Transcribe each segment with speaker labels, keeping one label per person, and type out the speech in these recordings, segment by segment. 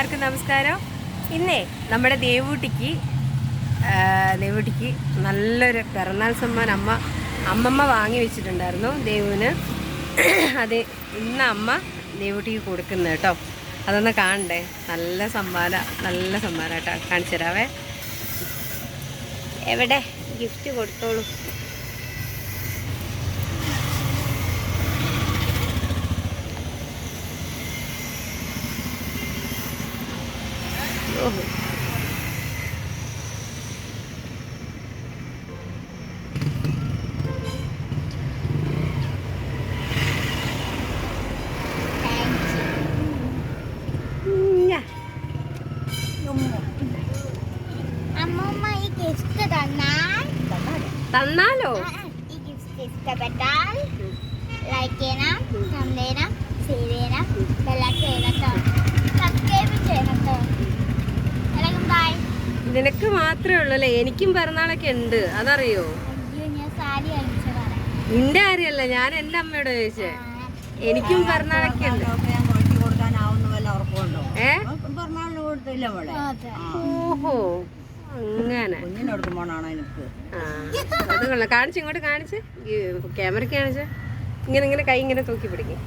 Speaker 1: എല്ലാവർക്കും നമസ്കാരം. ഇന്നേ നമ്മുടെ ദേവൂട്ടിക്ക് ദേവൂട്ടിക്ക് നല്ലൊരു പിറന്നാൾ സമ്മാനം അമ്മ അമ്മമ്മ വാങ്ങി വെച്ചിട്ടുണ്ടായിരുന്നു ദേവുവിന്. അത് ഇന്ന് അമ്മ ദേവൂട്ടിക്ക് കൊടുക്കുന്നത് കേട്ടോ. അതൊന്ന് കാണണ്ടേ? നല്ല സമ്മാനം നല്ല സമ്മാനം കേട്ടോ. കാണിച്ചു തരാവേ. എവിടെ? ഗിഫ്റ്റ് കൊടുത്തോളൂ. ഓഹോ ഇങ്ങ.
Speaker 2: അമ്മമ്മ ഈ ഗിഫ്റ്റ് തന്നാൽ
Speaker 1: തന്നാലോ
Speaker 2: ആ, ഈ ഗിഫ്റ്റ് ഇഷ്ടപ്പെട്ടാൽ ലൈക്ക് ചെയ്യണം കമന്റ് ചെയ്യണം ഷെയർ ചെയ്യണം
Speaker 1: നിനക്ക് മാത്രമേ ഉള്ളൂ അല്ലേ? എനിക്കും പിറന്നാളൊക്കെ ഉണ്ട്. അതറിയോ? നിന്റെ കാര്യമല്ല ഞാൻ എന്റെ അമ്മയോട് ചോദിച്ചേ. എനിക്കും പിറന്നാളൊക്കെ ഉണ്ട്. ഓഹോ അങ്ങനെ. അത് കൊള്ളാം. കാണിച്ച് ഇങ്ങോട്ട് കാണിച്ച്. ക്യാമറയ്ക്ക് കാണിച്ച്. ഇങ്ങനെ ഇങ്ങനെ കൈ ഇങ്ങനെ തൂക്കി പിടിക്കും.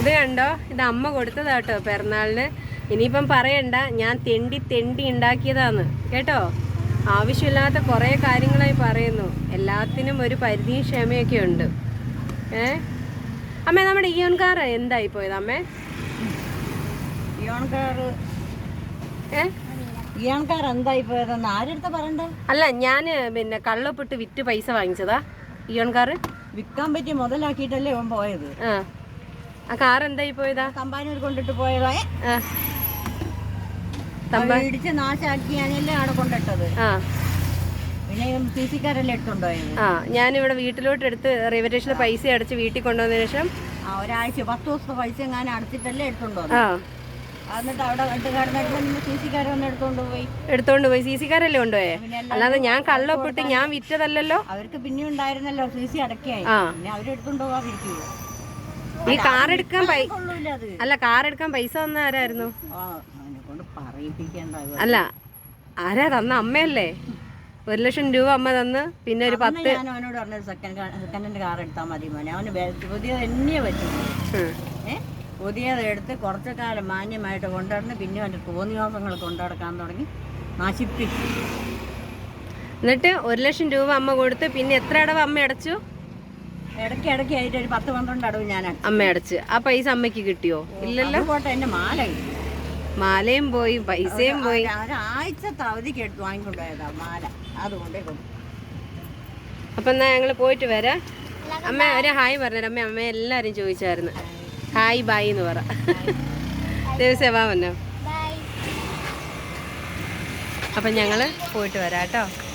Speaker 1: ഇത് കണ്ടോ? ഇത് അമ്മ കൊടുത്തതാട്ടോ പിറന്നാളിന്. ഇനിയിപ്പം പറയണ്ട ഞാൻ തെണ്ടി തെണ്ടി ഉണ്ടാക്കിയതാന്ന് കേട്ടോ? ആവശ്യമില്ലാത്ത കുറേ കാര്യങ്ങളായി പറയുന്നു. എല്ലാത്തിനും ഒരു പരിധിയും ക്ഷമയൊക്കെ ഉണ്ട്. ഏ? അമ്മേ നമ്മുടെ ഇയോൺ കാർ എന്തായി പോയത് അമ്മേ? ഏ?
Speaker 3: ഇയോൺകാർ എന്തായി പോയതെന്ന് ആരെടുത്ത പറയണ്ട?
Speaker 1: അല്ല ഞാൻ പിന്നെ കള്ളപ്പെട്ട് വിറ്റ് പൈസ വാങ്ങിച്ചതാ. ഇയോൺ കാർ
Speaker 3: വിൽക്കാൻ പറ്റി മുതലാക്കിയിട്ടല്ലേ ഇവൻ പോയത്.
Speaker 1: ആ. കാർ എന്തായി പോയതാ?
Speaker 3: കമ്പാനൂർ കൊണ്ടിട്ട് പോയതാ. ഏ?
Speaker 1: ആ. തമ്പ
Speaker 3: അത് ഇടിച്ച് നാശാക്കിയാണല്ലേ അവിടെ കൊണ്ടിട്ടത്.
Speaker 1: ആ.
Speaker 3: സി
Speaker 1: ആ ഞാനിവിടെ വീട്ടിലോട്ട് എടുത്ത് റിവറ്റേഷന് പൈസ അടച്ച് വീട്ടിൽ കൊണ്ടുവന്നതിന് ശേഷം
Speaker 3: ഒരാഴ്ച പത്ത് ദിവസത്തെ പൈസ ഞാൻ അടച്ചിട്ടല്ലേ എടുത്തുണ്ടോ? എന്നിട്ട് അവിടെ സി വന്ന് എടുത്തോണ്ട് പോയി.
Speaker 1: എടുത്തോണ്ട് പോയി. സി സിക്കാരല്ലേ കൊണ്ടുപോയേ അല്ലാതെ ഞാൻ കള്ളൊപ്പിട്ട് ഞാൻ വിറ്റതല്ലല്ലോ.
Speaker 3: അവർക്ക് പിന്നെ ഉണ്ടായിരുന്നല്ലോ സി സി അടക്കായി അവരെടുത്തോണ്ട് പോകാതിരിക്കുവോ
Speaker 1: ഈ കാർ എടുക്കാൻ അല്ല കാർ എടുക്കാൻ പൈസ തന്ന ആരായിരുന്നു? അല്ല ആരാ തന്ന? അമ്മയല്ലേ? ഒരു ലക്ഷം രൂപ അമ്മ തന്ന് പിന്നെ ഒരു പത്ത്
Speaker 3: ഞാൻ അവനോട് സെക്കൻഡ് സെക്കൻഡ് ഹാൻഡ് കാർ എടുത്താൽ മതി മോനെ. അവന് വേ- പുതിയത് തന്നെയേ പറ്റും
Speaker 1: ഉം.
Speaker 3: എടുത്ത് കുറച്ചു കാലം മാന്യമായിട്ട് കൊണ്ടുവന്ന് പിന്നെ അവന്റെ തോന്നിവാസങ്ങൾ കൊണ്ടുനടക്കാൻ തുടങ്ങി. നശിപ്പിച്ചു
Speaker 1: എന്നിട്ട് ഒരു ലക്ഷം രൂപ അമ്മ കൊടുത്ത് പിന്നെ എത്ര അടവ് അമ്മ അടച്ചു?
Speaker 3: ഇടയ്ക്ക് ഇടയ്ക്ക് ആയിട്ട് ഒരു പത്ത് പന്ത്രണ്ട് അടവ് ഞാൻ
Speaker 1: അമ്മ അടച്ച്. ആ പൈസ അമ്മയ്ക്ക് കിട്ടിയോ? ഇല്ലല്ലോ?
Speaker 3: പോട്ടെ എന്റെ മാല കിട്ടി.
Speaker 1: മാലയും പോയി പൈസയും പോയി.
Speaker 3: ഒരു- ഒരാഴ്ചത്തെ അവധിക്ക് എടുത്ത് വാങ്ങിക്കൊണ്ടുപോയതാ മാല. അതുകൊണ്ടേ
Speaker 1: അപ്പൊ എന്നാ ഞങ്ങൾ പോയിട്ട് വരാം. അമ്മ ഒരു ഹായ് പറഞ്ഞു അമ്മ അമ്മ എല്ലാരും ചോദിച്ചായിരുന്നു. ഹായ് ബായ് എന്ന് പറ. ദിവസേവാ വന്നോ. അപ്പൊ ഞങ്ങൾ പോയിട്ട് വരാട്ടോ കേട്ടോ.